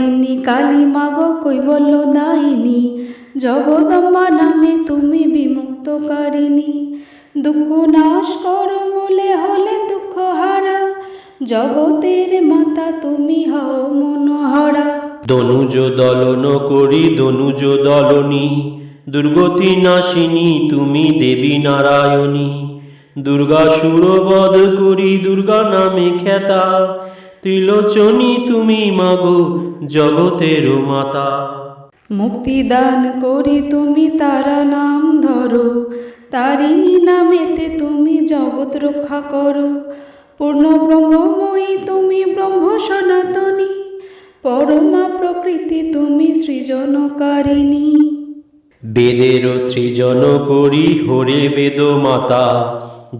করালিনী কালী মাগ কৈবল্য দায়িনী জগদম্বা নামে তুমি বিমুক্তকারিণী। দুঃখ নাশ করো বলে হলে দুঃখ হারা, জগতের মাতা তুমি হও মনোহরা। দনুজ দলন করি দনুজ দলনী, দুর্গতি নাশিনী তুমি দেবী নারায়ণী। দুর্গা সুরবধ করি, দুর্গা নামে খ্যাতা ত্রিলোচনী তুমি মাগো জগতের মাতা। মুক্তিদান করি তুমি তারা নাম ধরো তারিণী নামেতে তুমি জগৎ রক্ষা করো। পূর্ণ ব্রহ্মময়ী তুমি ব্রহ্ম সনাতনী পরমা প্রকৃতি তুমি সৃজনকারিণী। বেদের সৃজন করি হরে বেদ মাতা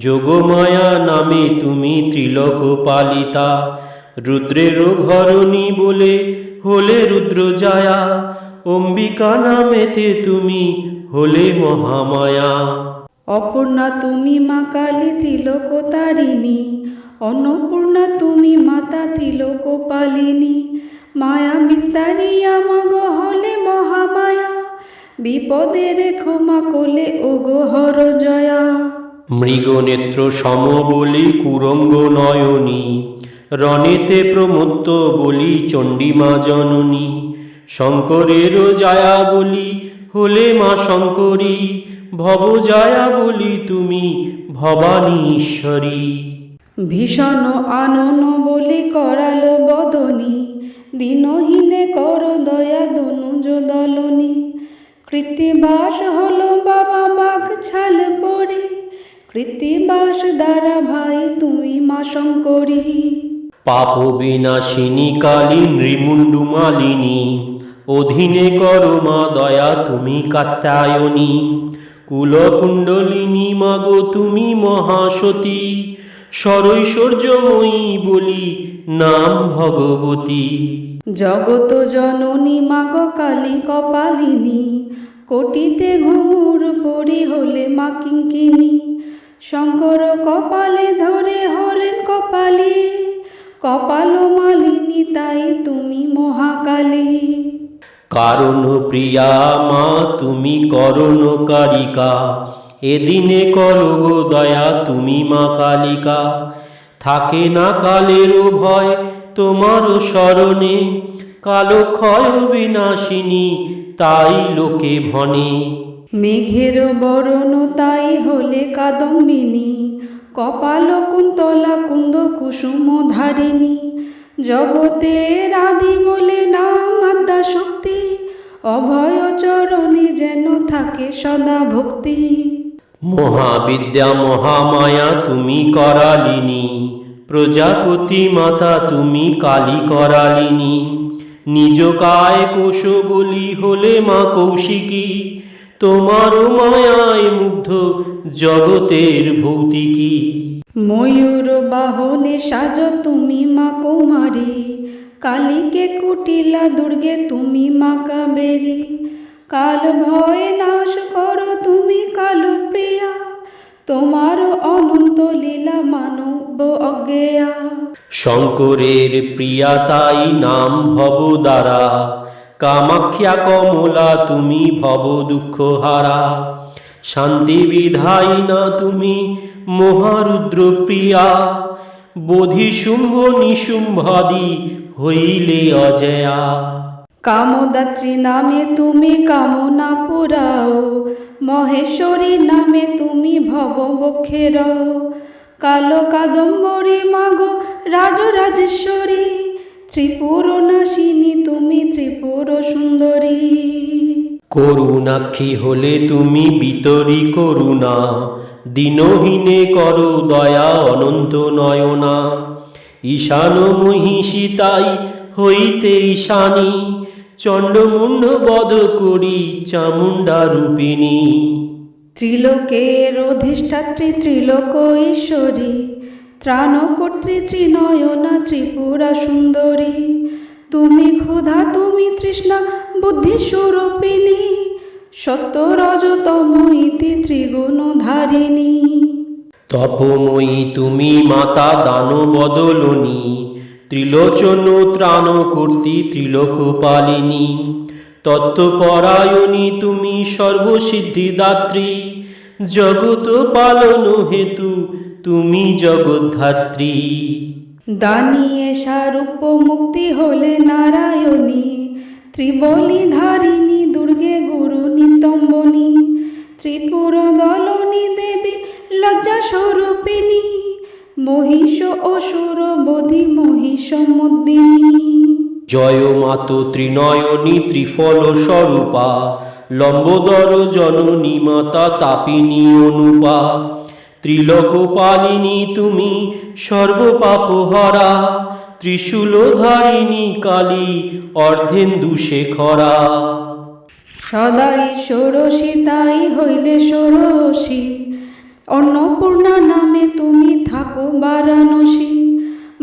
যোগমায়া নামে তুমি ত্রিলোক পালিতা। রুদ্রের ঘরণী বলে হলে রুদ্র জায়া অম্বিকা নামেতে তুমি হলে মহামায়া। অপূর্ণা তুমি মা কালী ত্রিলোক তারিণী অন্নপূর্ণা তুমি মাতা ত্রিলোক পালিনী মায়া বিস্তারিয়া মাগ হলে মহামায়া বিপদের ক্ষমা কোলে ওগো হর জয়া। মৃগনেত্র সম বলি কুরঙ্গ নয়নী রণেতে প্রমত্ত বলি চণ্ডীমা জননী। শঙ্করের জায়া বলি হলে মা শঙ্করী, ভব জায়া বলি তুমি ভবানী ঈশ্বরী ভীষণ আনন বলি করালো বদনী, দিনহীনে কর দয়া দনুজ দলনী। কৃত্তিবাস হলো বাবা বাঘ ছাল পড়ে, কৃত্তিবাস দ্বারা ভাই তুমি মা শঙ্করী। পাপ বিনাশিনী কালী নৃমুণ্ডু মালিনী। অধীনে করো মা দয়া, তুমি কাত্যায়নী। কুলকুণ্ডলিনী মাগো, তুমি মহাসতী। সরৈশ্বর্যময়ী বলি নাম ভগবতী। জগত জননী মাগ কালী কপালিনী। কোটিতে ঘুমুর পরি হলে মা কিঙ্কিনী। শঙ্কর কপালে ধরে হরেন কপালে। কপাল মালিনী তাই তুমি মহাকালী। কারণ প্রিয়া মা তুমি করণ কারিকা এদিনে করো গো দয়া তুমি মা কালিকা। থাকে না কালেরও ভয় তোমার স্মরণে কালো ক্ষয় বিনাশিনী তাই লোকে ভনে। মেঘের বরণ তাই হলে কাদম্বিনী। কপাল কুন্তলা কুন্দ কুসুম ধারিণী। জগতের আদি বলে নাম আদ্যা শক্তি। অভয় চরণে যেন থাকে সদা ভক্তি। মহাবিদ্যা মহামায়া তুমি করালিনী। প্রজাপতি মাতা তুমি কালী করালিনী। নিজ কায় কোষ বলি হলে মা কৌশিকী। তোমার মায়ায় মুগ্ধ জগতের ভৌতিকী। ময়ূর বাহনে সাজ তুমি মা কুমারী কালীকে কুটিলা দুর্গে তুমি মা কাবেরী। কাল ভয় নাশ করো তুমি কাল প্রিয়া তোমার অনন্ত লীলা মানব অজ্ঞেয়া। শঙ্করের প্রিয়া তাই নাম ভব দ্বারা কামাখ্যা কমলা, তুমি ভব দুঃখ হারা শান্তি বিধাই না তুমি মহারুদ্র প্রিয়া বোধি শুম্ভ নিশুম্ভাদি হইলে অজয়া। কামদাত্রী নামে তুমি কামনা পুরাও, মহেশ্বরী নামে তুমি ভব বক্ষের কালো কাদম্বরী মাগো রাজরাজেশ্বরী ত্রিপুর নাশিনী তুমি ত্রিপুর সুন্দরী করুণাক্ষী হলে তুমি বিতরি করুণা দিনহীনে করো দয়া অনন্ত নয়না। ঈশান মহিষী তাই হইতে ঈশানী চণ্ডমুণ্ড বধ করি চামুণ্ডা রূপিণী। ত্রিলোকের অধিষ্ঠাত্রী ত্রিলোক ঈশ্বরী ত্রাণকর্ত্রী ত্রিনয়না ত্রিপুরা সুন্দরী তুমি ক্ষুধা, তুমি তৃষ্ণা বুদ্ধি স্বরূপিণী সত্য রজতম ইতি ত্রিগুণ ধারিণী তপময়ী তুমি মাতা দান বদলনী ত্রিলোচন ত্রাণ কর্তী ত্রিলোকপালিনী। তত্ত্বপরায়ণী তুমি সর্বসিদ্ধিদাত্রী। জগত পালন হেতু তুমি জগদ্ধাত্রী। দানিয়ে সারূপ্য মুক্তি হলে নারায়ণী ত্রিবলী ধারিণী দুর্গে গুরু নিতম্বনী ত্রিপুর দলনী দেবী লজ্জা স্বরূপিণী মহিষ অসুর বোধি মহিষ মুদ্দিনী জয় মাত ত্রিনয়নী ত্রিফল স্বরূপা লম্বোদর জননী মাতা তাপিনী অনুপা। ত্রিলোকপালিনী তুমি সর্বপাপহরা, ত্রিশূলধারিণী কালী অর্ধেন্দু শেখরা। সদাই ষোড়শী, তাই হইলে ষোড়শী। অন্নপূর্ণা নামে তুমি থাকো বারাণসী।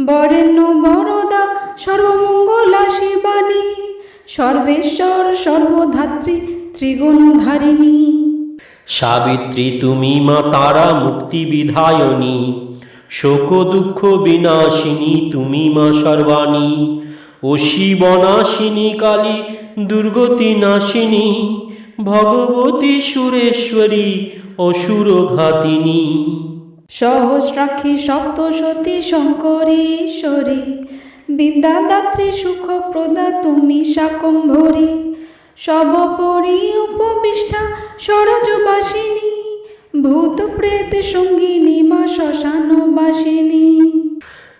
বরেণ্য, বরদা, সর্বমঙ্গলা শিবানী। সর্বেশ্বর, সর্বধাত্রী, ত্রিগুণধারিণী। সাবিত্রী তুমি মা তারা মুক্তি বিধায়নী, শোক দুঃখ বিনাশিনী তুমি মা সর্বাণী, অসি বনাশিনী কালী দুর্গতি নাশিনী, ভগবতী সুরেশ্বরী অসুর ঘাতিনী। সহস্রাক্ষী সপ্তসতী শঙ্করী ঈশ্বরী বিদ্যাদাত্রী সুখপ্রদা তুমি শাকম্ভরী সর্বোপরি উপবিষ্টা সরজবাসিনী ভূত প্রেত সঙ্গিনী মা শ্মশানবাসিনী।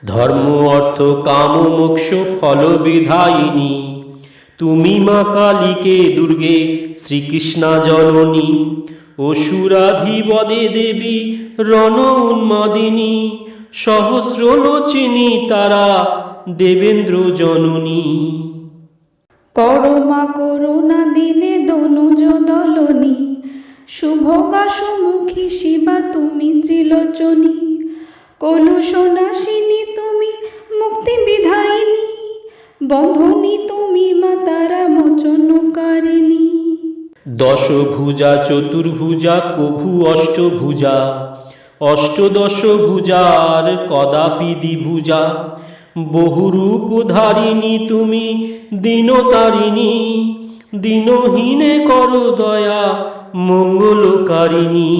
ধর্ম, অর্থ, কাম, মোক্ষ, ফল, বিধায়িনী। তুমি মা কালীকে দুর্গে শ্রীকৃষ্ণা জননী অসুরাধিবদে দেবী রণ উন্মাদিনী সহস্রলোচিনী তারা দেবেন্দ্র জননী। করমা করুণা দিনে দনুজ দলনী। শুভগা সুমুখী শিবা তুমি ত্রিলোচনী। কলুষনাশিনী তুমি মুক্তি বিধায়িনী। বন্ধনী তুমি মা তারা মোচনকারিণী। দশভুজা, চতুর্ভুজা, কভু অষ্টভুজা। অষ্টদশ ভুজার কদাপি দ্বিভুজা। বহুরূপধারিণী তুমি, দীনতারিণী, দীনহীনে কর দয়া, মঙ্গলকারিণী।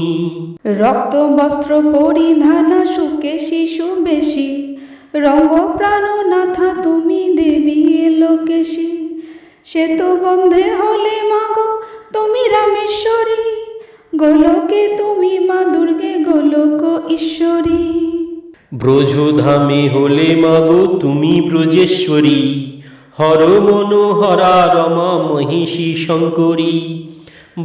রক্ত, বস্ত্র, পরিধান, সুখে শিশু বেশি, রঙ্গ প্রাণনাথা তুমি দেবী লোকেশী। শ্বেত বন্ধে হলে মাগো, তুমি রামেশ্বরী, গোলকে তুমি মা দুর্গে, গোলক ঈশ্বরী। ব্রজধামে হলে মাগো তুমি ব্রজেশ্বরী। হর মনোহরা রমা মহিষী শঙ্করী।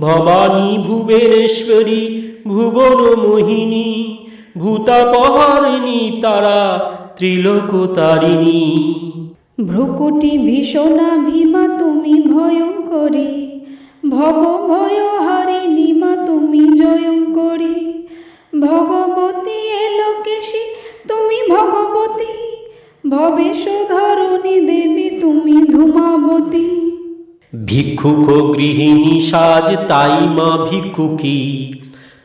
ভবানী ভুবনেশ্বরী, ভুবন মোহিনী। ভূতাপহারিণী তারা, ত্রিলোকতারিণী। ভ্রুকুটি ভীষণা ভীমা তুমি ভয়ঙ্করী। ভব ভয় হারিণী মা তুমি জয়ঙ্করী। ভগবতী এলোকেশী তুমি ভগবতী। ভবেশ ধরণী দেবী তুমি ধূমাবতী। ভিক্ষুক গৃহিণী সাজ তাই মা ভিক্ষুকী।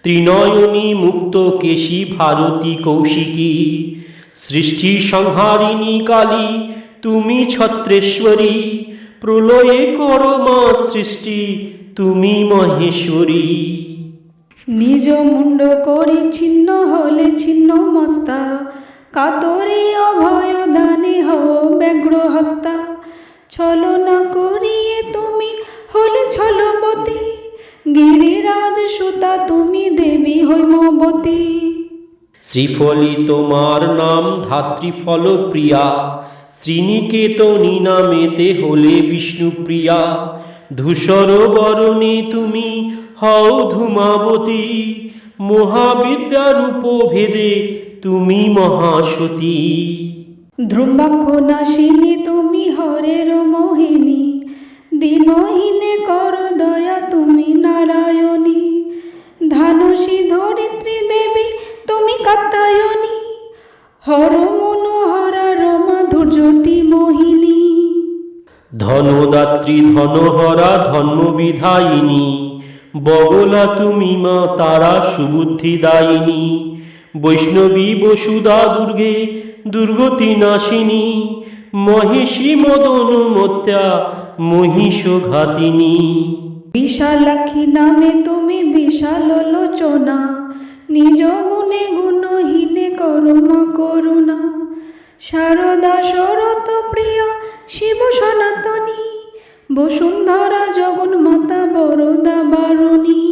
ত্রিনয়নী মুক্ত কেশী ভারতী কৌশিকী। সৃষ্টি সংহারিণী কালী তুমি ছত্রেশ্বরী। প্রলয়ে কর মা সৃষ্টি তুমি মহেশ্বরী। নিজ মুন্ড করি ছিন্ন হলে ছিন্ন মস্তা। কাতরে অভয় দানে হও ব্যগ্র হস্তা করিয়ে তুমি হলে ছলবতী গিরিরাজ সুতা তুমি দেবী শ্রীফলী তোমার নাম ধাত্রীফল প্রিয়া। শ্রীনিকেতনী নামেতে হলে বিষ্ণুপ্রিয়া। ধূসর বরণে তুমি হও ধূমাবতী। মহাবিদ্যারূপ ভেদে তুমি মহাসতী। ধ্রুবাক্ষ নাশিনী তুমি হরের মোহিনী। দিনহীনে কর দয়া তুমি নারায়ণী। ধানসী ধরিত্রী দেবী তুমি কাত্তায়নী হর মনোহরা রমা ধৈর্যটি মোহিনী। ধনদাত্রী ধনহরা ধর্ম বিধায়িনী বগলা তুমি মা তারা সুবুদ্ধি দায়িনী বৈষ্ণবী বসুধা দুর্গে, দুর্গতি নাশিনী, মহিষী মদন মত্যা মহিষ ঘাতিনী বিশালাক্ষী নামে তুমি বিশাল লোচনা, নিজ গুণে গুণহীনে করমা করুণা। শারদা শরত প্রিয়া শিব সনাতনী, বসুন্ধরা জগন্মাতা বরদা বারুণী।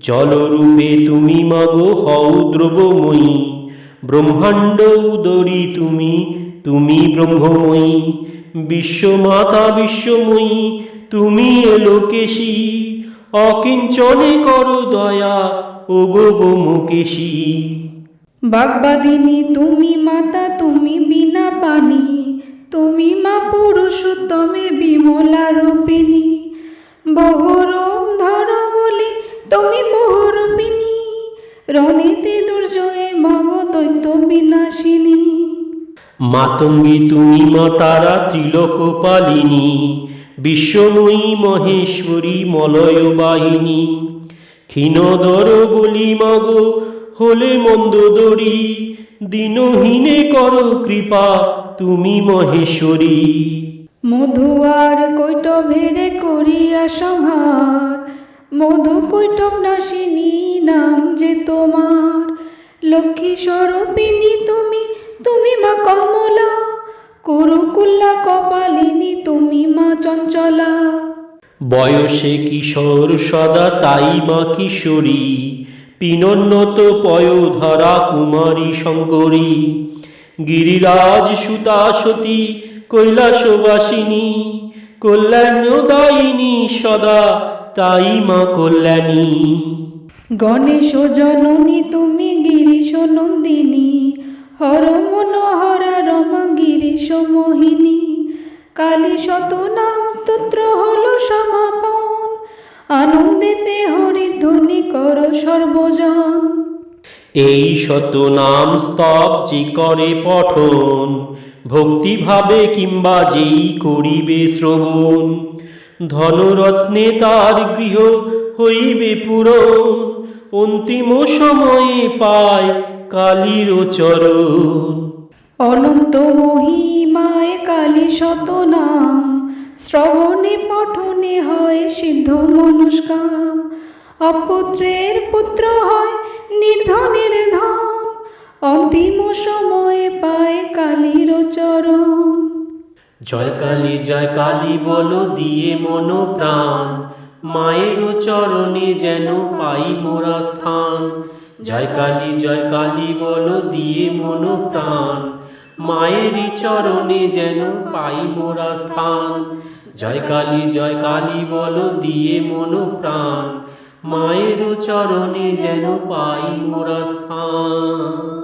জলরূপে তুমি মাগো হও দ্রবময়ী ব্রহ্মাণ্ড উদরী তুমি তুমি ব্রহ্মময়ী, বিশ্বমাতা বিশ্বময়ী, তুমি এলোকেশী, অকিঞ্চনে করো দয়া, ও গো গোমুকেশী বাগবাদিনী, তুমি মাতা, তুমি বিনা পানি, তুমি মা পুরুষোত্তমে বিমলা রূপিণী। বহুরূপ ধর বলি তুমি বহুরূপিণী রণিতে দুর্জয়ে মাগ দৈত্য বিনাশিনী মাতঙ্গী তুমি মা তারা ত্রিলোক পালিনী বিশ্বময়ী মহেশ্বরী মলয় বাহিনী ক্ষীণদর বলি মাগো হলে মন্দোদরী দিনহীনে কর কৃপা তুমি মহেশ্বরী। মধুয়ার কৈটভেরে করিয়া সংহার মধু কৈটব নাশিনী নাম যে তোমার। লক্ষ্মী স্বরূপিণী তুমি তুমি মা কমলা। কুরুকুল্লা কপালিনী তুমি মা চঞ্চলা। বয়সে কিশোর সদা তাই মা কিশোরী। পিনোন্নত পয়োধরা কুমারী শঙ্করী। গিরিরাজ সুতা সতী কৈলাসবাসিনী। কল্যাণদায়িনী সদা তাই মা কল্যাণী। গণেশ জননী তুমি গিরিশ নন্দিনী হর মনোহরা রমা গিরিশ মোহিনী। কালী শত নাম স্তোত্র হলো সমাপন আনন্দেতে হরিধ্বনি কর সর্বজন। এই শত নাম স্তব যে করে পঠন ভক্তিভাবে কিংবা যেই করিবে শ্রবণ। ধনরত্নে তার গৃহ হইবে পূরণ অন্তিম সময়ে পায় কালীর চরণ। অনন্ত মহিমায় কালী শত নাম শ্রবণে পঠনে হয় সিদ্ধ মনুষ্কাম অপুত্রের পুত্র হয় নির্ধনের ধন অন্তিম সময়ে পায় কালীর চরণ। জয় কালী জয় কালী বলো, দিয়ে মন প্রাণ। মায়ের চরণে যেন পাই মোরা স্থান। জয় কালী জয় কালী বলো, দিয়ে মন প্রাণ। মায়ের চরণে যেন পাই মোরা স্থান। জয় কালী জয় কালী বলো, দিয়ে মন প্রাণ। মায়ের চরণে যেন পাই মোরা স্থান।